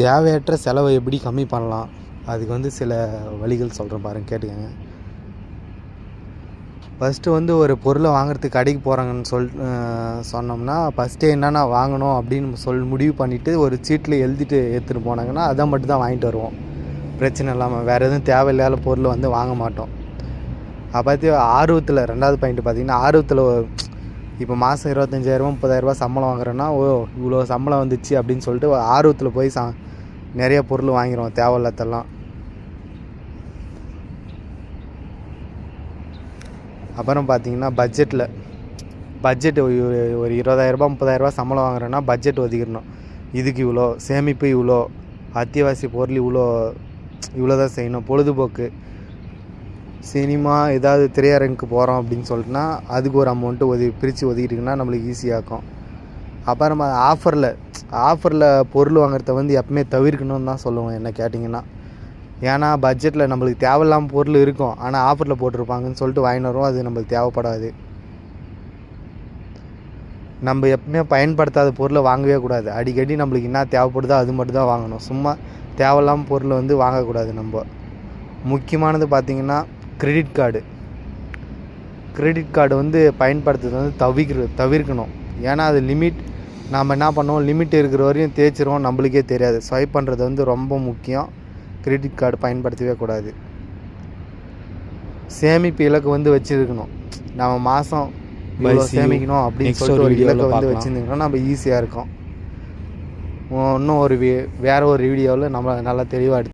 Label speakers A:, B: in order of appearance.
A: தேவையற்ற செலவை எப்படி கம்மி பண்ணலாம்? அதுக்கு வந்து சில வழிகள் சொல்கிறேன் பாருங்கள் கேட்டுக்கங்க. ஃபஸ்ட்டு வந்து ஒரு பொருளை வாங்குறதுக்கு கடைக்கு போகிறாங்கன்னு சொல் சொன்னோம்னா ஃபஸ்ட்டே என்னென்ன வாங்கணும் அப்படின்னு சொல் முடிவு பண்ணிவிட்டு ஒரு சீட்டில் எழுதிட்டு எடுத்துகிட்டு போனாங்கன்னா அதை மட்டும் தான் வாங்கிட்டு வருவோம். பிரச்சனை இல்லாமல் வேறு எதுவும் தேவையில்லாத பொருள் வந்து வாங்க மாட்டோம். அப்போ ஆர்வத்தில் ரெண்டாவது பாயிண்ட் பார்த்திங்கன்னா ஆர்வத்தில் இப்போ மாதம் இருபத்தஞ்சாயிரரூபா முப்பதாயிரரூபா சம்பளம் வாங்குறேன்னா ஓ இவ்வளோ சம்பளம் வந்துச்சு அப்படின்னு சொல்லிட்டு ஆர்வத்தில் போய் சா நிறைய பொருள் வாங்கிடுவோம் தேவையில்லாதெல்லாம் அப்புறம் பார்த்தீங்கன்னா பட்ஜெட்டில் பட்ஜெட் ஒரு இருபதாயிரரூபா முப்பதாயிரரூபா சம்பளம் வாங்குறேன்னா பட்ஜெட் ஒதுக்கிடணும். இதுக்கு இவ்வளோ சேமிப்பு இவ்வளோ அத்தியாவசிய பொருள் இவ்வளோ இவ்வளோ தான் செய்யணும் பொழுதுபோக்கு. சினிமா ஏதாவது திரையரங்குக்கு போகிறோம் அப்படின்னு சொல்லிட்டுனா அதுக்கு ஒரு அமௌண்ட்டு ஒதுக்கி பிரித்து ஒதுக்கிட்டிங்கன்னா நம்மளுக்கு ஈஸியாக இருக்கும் அப்புறமா ஆஃபரில் ஆஃபரில் பொருள் வாங்குறத வந்து எப்பவுமே தவிர்க்கணும்னு தான் சொல்லுவோம் என்ன கேட்டிங்கன்னா. ஏன்னா பட்ஜெட்டில் நம்மளுக்கு தேவையில்லாம பொருள் இருக்கும். ஆனால் ஆஃபரில் போட்டிருப்பாங்கன்னு சொல்லிட்டு வாங்கிட்டு வருவோம் அது நம்மளுக்கு தேவைப்படாது. நம்ம எப்பவுமே பயன்படுத்தாத பொருளை வாங்கவே கூடாது. அடிக்கடி நம்மளுக்கு என்ன தேவைப்படுதோ அது மட்டும் தான் வாங்கணும். சும்மா தேவையில்லாமல் பொருளை வந்து வாங்கக்கூடாது நம்ம. முக்கியமானது பார்த்திங்கன்னா கிரெடிட் கார்டு. கிரெடிட் கார்டு வந்து பயன்படுத்துறது வந்து தவிர்க்க தவிர்க்கணும். ஏன்னா அது லிமிட் நாம் என்ன பண்ணுவோம்? லிமிட் இருக்கிற வரையும் தேய்ச்சிருவோம். நம்மளுக்கே தெரியாது. ஸ்வைப் பண்ணுறது வந்து ரொம்ப முக்கியம். கிரெடிட் கார்டு பயன்படுத்தவே கூடாது. சேமிப்பு இலக்கு வந்து வச்சுருக்கணும். நம்ம மாதம். சேமிக்கணும் அப்படின்னு சொல்லிட்டு
B: ஒரு
A: இலக்கை வந்து. வச்சுருந்தீங்கன்னா நம்ம ஈஸியாக இருக்கும். இன்னும் ஒரு வி வேறு ஒரு வீடியோவில் நம்ம நல்லா தெளிவாக